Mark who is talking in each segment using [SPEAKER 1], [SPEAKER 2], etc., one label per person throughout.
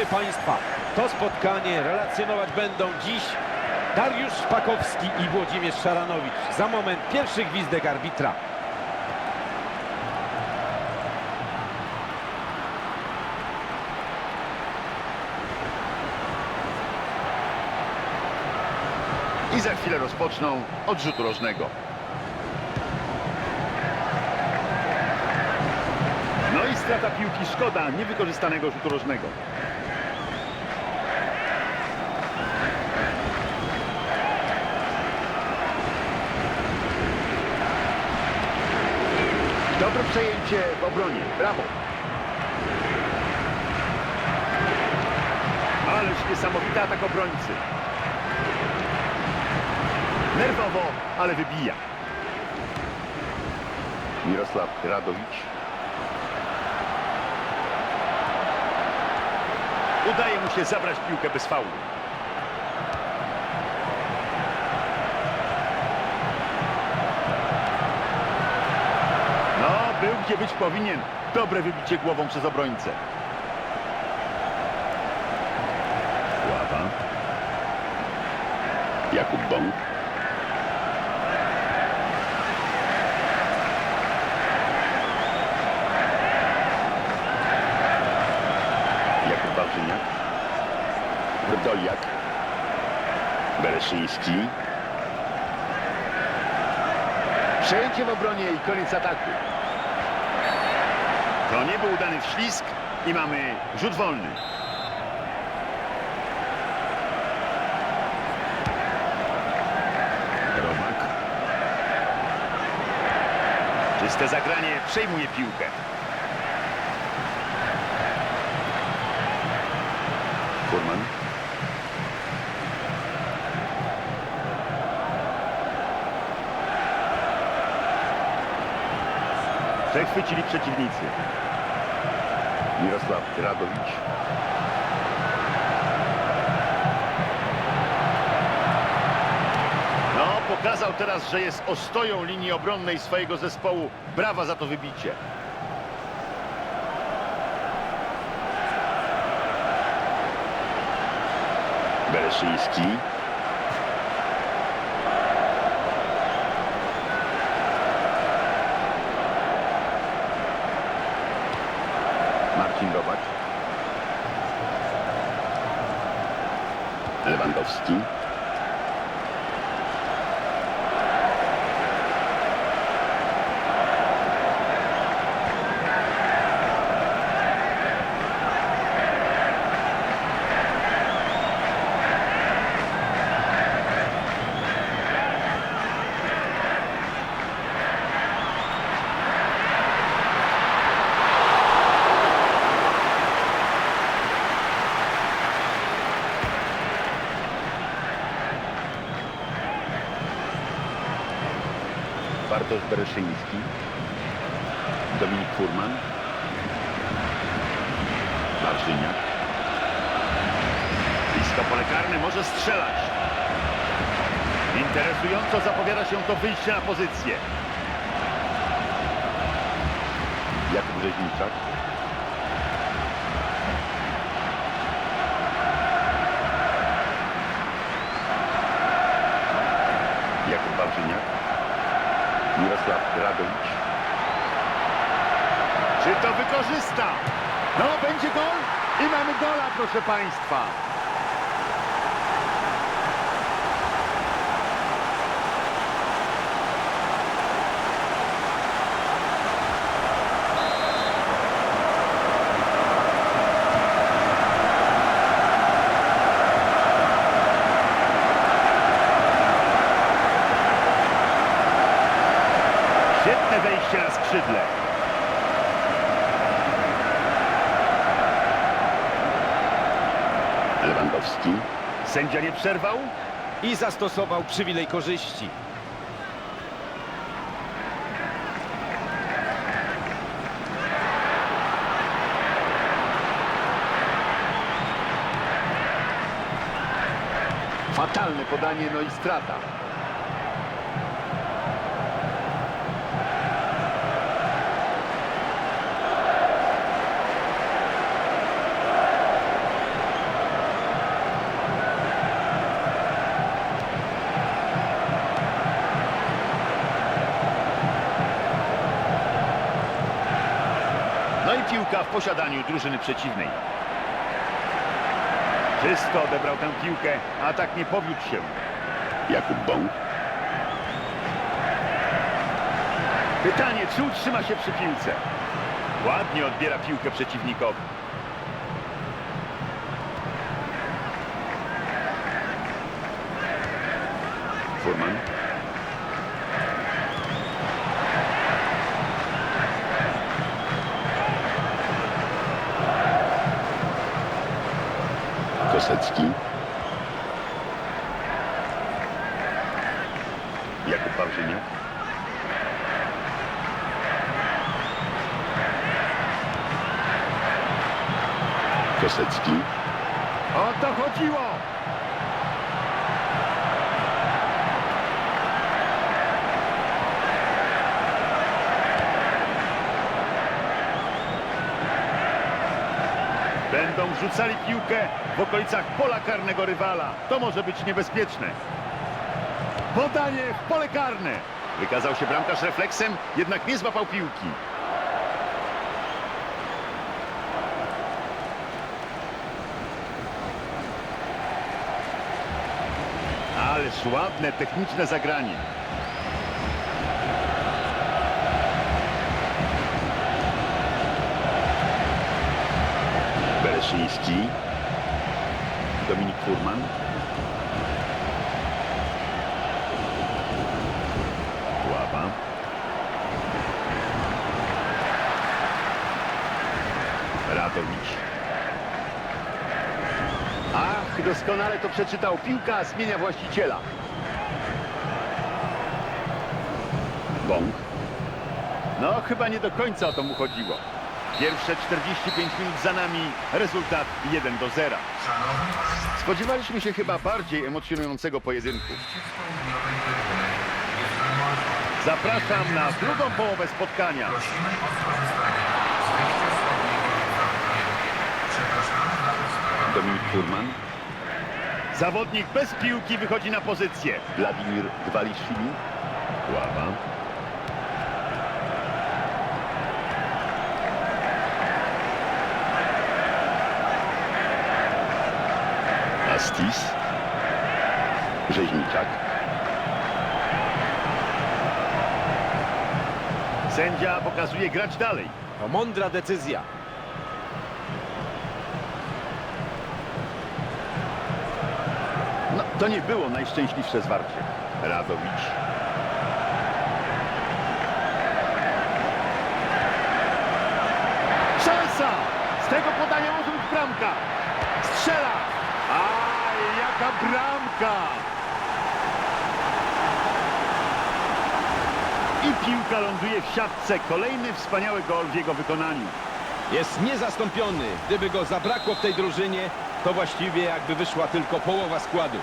[SPEAKER 1] Zapraszamy Państwa. To spotkanie relacjonować będą dziś Dariusz Szpakowski i Włodzimierz Szaranowicz. Za moment pierwszy gwizdek arbitra.
[SPEAKER 2] I za chwilę rozpoczną od rzutu rożnego. No i strata piłki, szkoda niewykorzystanego rzutu rożnego. Dobre przejęcie w obronie. Brawo. Ależ niesamowity atak obrońcy. Nerwowo, ale wybija. Mirosław Radowicz. Udaje mu się zabrać piłkę bez faulu. Gdzie być powinien. Dobre wybicie głową przez obrońcę. Ława. Jakub Bąk. Jakub Wawrzyniak. Wdoliak. Bereszyński. Przejęcie w obronie i koniec ataku. To nie był udany wślizg i mamy rzut wolny. Romak. Czyste zagranie przejmuje piłkę. Przechwycili przeciwnicy. Mirosław Radowicz. No, pokazał teraz, że jest ostoją linii obronnej swojego zespołu. Brawa za to wybicie. Bereszyński. Marcin Robak. Lewandowski. Bartosz Bereszyński. Dominik Furman. Marzyniak. Blisko pole karne może strzelać. Interesująco zapowiada się to wyjście na pozycję. Jakub Rzeźniczak. Mirosław Radowicz. Czy to wykorzysta? No, będzie gol i mamy gola, proszę Państwa. Świetne wejście na skrzydle. Lewandowski. Sędzia nie przerwał.
[SPEAKER 1] I zastosował przywilej korzyści.
[SPEAKER 2] Fatalne podanie, no i strata. Posiadaniu drużyny przeciwnej. Czysto odebrał tę piłkę, a tak nie powiódł się. Jakub Bąk. Pytanie, czy utrzyma się przy piłce? Ładnie odbiera piłkę przeciwnikowi. Furman. Kosecki. Jakub Wawrzyniak. Kosecki. O to chodziło! Będą rzucali piłkę w okolicach pola karnego rywala. To może być niebezpieczne. Podanie w pole karne. Wykazał się bramkarz refleksem, jednak nie złapał piłki. Ależ ładne, techniczne zagranie. Bereszyński. Dominik Furman. Ława. Radowicz. Ach, doskonale to przeczytał. Piłka zmienia właściciela. Bąk. No, chyba nie do końca o to mu chodziło. Pierwsze 45 minut za nami, rezultat 1 do 0. Spodziewaliśmy się chyba bardziej emocjonującego pojedynku. Zapraszam na drugą połowę spotkania. Dominik Furman. Zawodnik bez piłki wychodzi na pozycję. Wladimir Gwaliszwili. Ława. Astis. Rzeźniczak. Sędzia pokazuje grać dalej.
[SPEAKER 1] To mądra decyzja.
[SPEAKER 2] No, to nie było najszczęśliwsze zwarcie. Radowicz. Szansa! Z tego podania może być bramka. Strzela! Aj, jaka bramka! I piłka ląduje w siatce. Kolejny wspaniały gol w jego wykonaniu.
[SPEAKER 1] Jest niezastąpiony. Gdyby go zabrakło w tej drużynie, to właściwie jakby wyszła tylko połowa składu.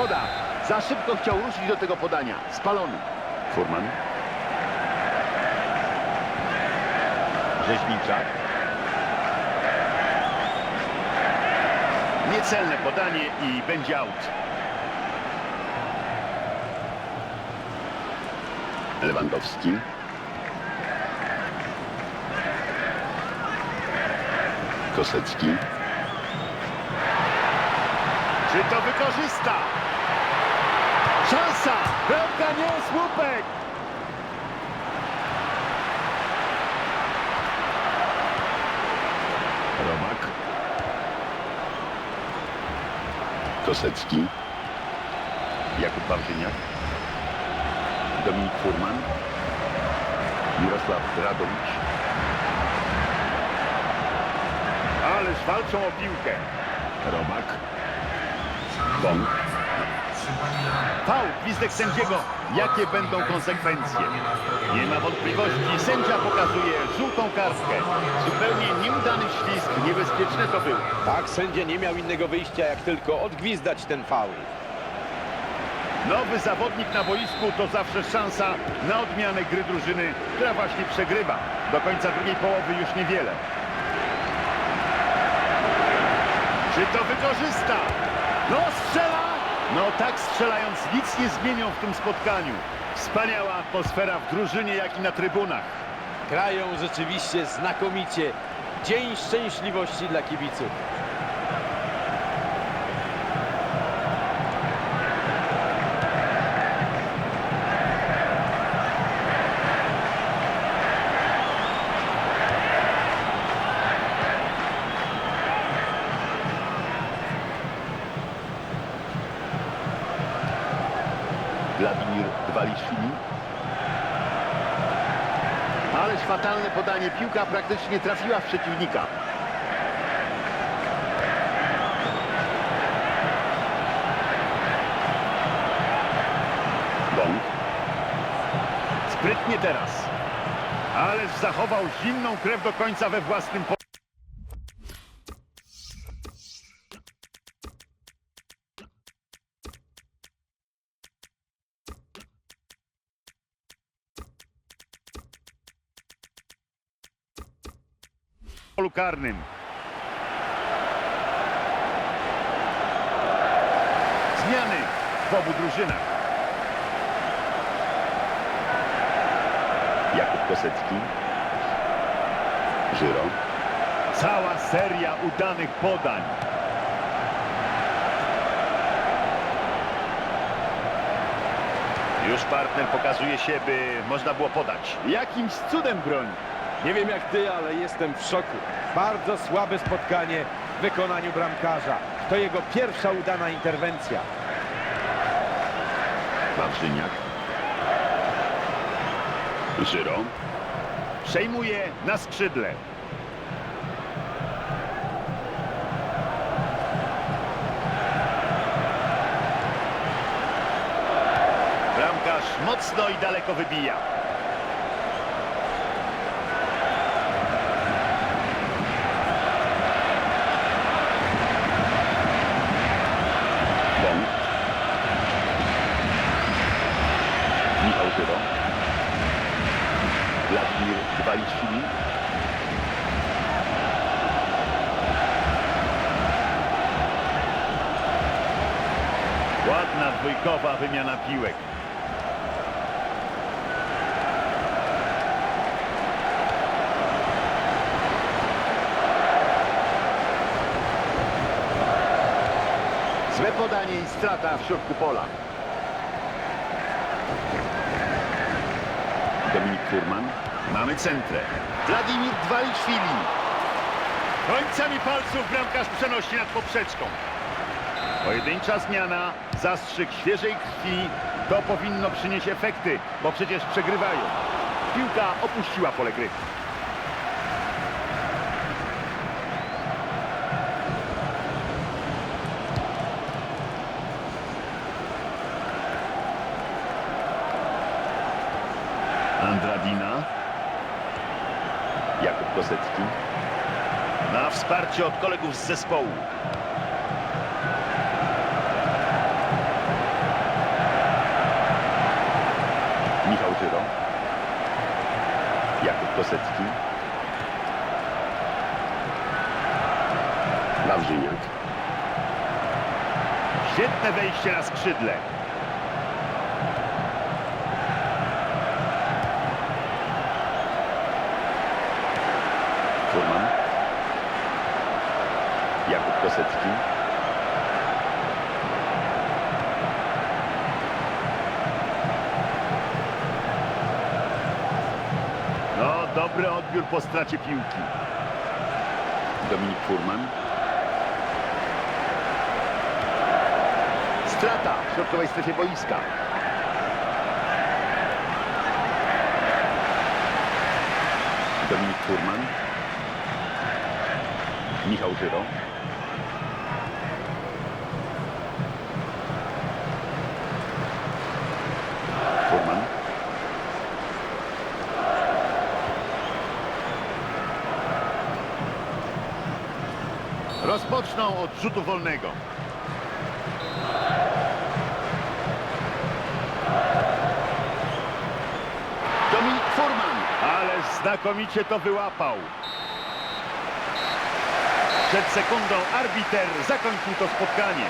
[SPEAKER 2] Szkoda. Za szybko chciał ruszyć do tego podania. Spalony. Furman. Rzeźniczak. Niecelne podanie i będzie out. Lewandowski. Kosecki. Czy to wykorzysta? Szansa! Bramka nie, słupek! Romak. Kosecki. Jakub Wawrzyniak. Dominik Furman. Mirosław Radowicz. Ależ walczą o piłkę. Romak. Bąk. Fał, gwizdek sędziego. Jakie będą konsekwencje? Nie ma wątpliwości. Sędzia pokazuje żółtą kartkę. Zupełnie nieudany ślizg. Niebezpieczne to był.
[SPEAKER 1] Tak, sędzia nie miał innego wyjścia, jak tylko odgwizdać ten faul.
[SPEAKER 2] Nowy zawodnik na boisku to zawsze szansa na odmianę gry drużyny, która właśnie przegrywa. Do końca drugiej połowy już niewiele. Czy to wykorzysta? No strzela! No tak strzelając nic nie zmienią w tym spotkaniu. Wspaniała atmosfera w drużynie, jak i na trybunach.
[SPEAKER 1] Grają rzeczywiście znakomicie. Dzień szczęśliwości dla kibiców.
[SPEAKER 2] Dwaliszwili. Ależ fatalne podanie. Piłka praktycznie trafiła w przeciwnika. Bąk. Sprytnie teraz. Ależ zachował zimną krew do końca we własnym polu. Karnym. Zmiany w obu drużynach. Jakub Kosecki. Żyro. Cała seria udanych podań. Już partner pokazuje się, by można było podać. Jakimś cudem broni.
[SPEAKER 1] Nie wiem jak ty, ale jestem w szoku. Bardzo słabe spotkanie w wykonaniu bramkarza. To jego pierwsza udana interwencja.
[SPEAKER 2] Wawrzyniak. Żyro. Przejmuje na skrzydle. Bramkarz mocno i daleko wybija. Bąk. Michał Żyro. Wladimir Ładna dwójkowa wymiana piłek. Złe podanie i strata w środku pola. Dominik Furman. Mamy centrę. Wladimir Dwaliszwili. Końcami palców bramkarz przenosi nad poprzeczką. Pojedyncza zmiana, zastrzyk świeżej krwi. To powinno przynieść efekty, bo przecież przegrywają. Piłka opuściła pole gry. Andradina. Jakub Kosecki. Na wsparcie od kolegów z zespołu. Michał Żyro. Jakub Kosecki. Wawrzyniak. Świetne wejście na skrzydle. Po stracie piłki. Dominik Furman. Strata w środkowej strefie boiska. Dominik Furman. Michał Żyro. Furman. Rozpoczną od rzutu wolnego. Dominik Furman. Ale Znakomicie to wyłapał. Przed sekundą arbiter zakończył to spotkanie.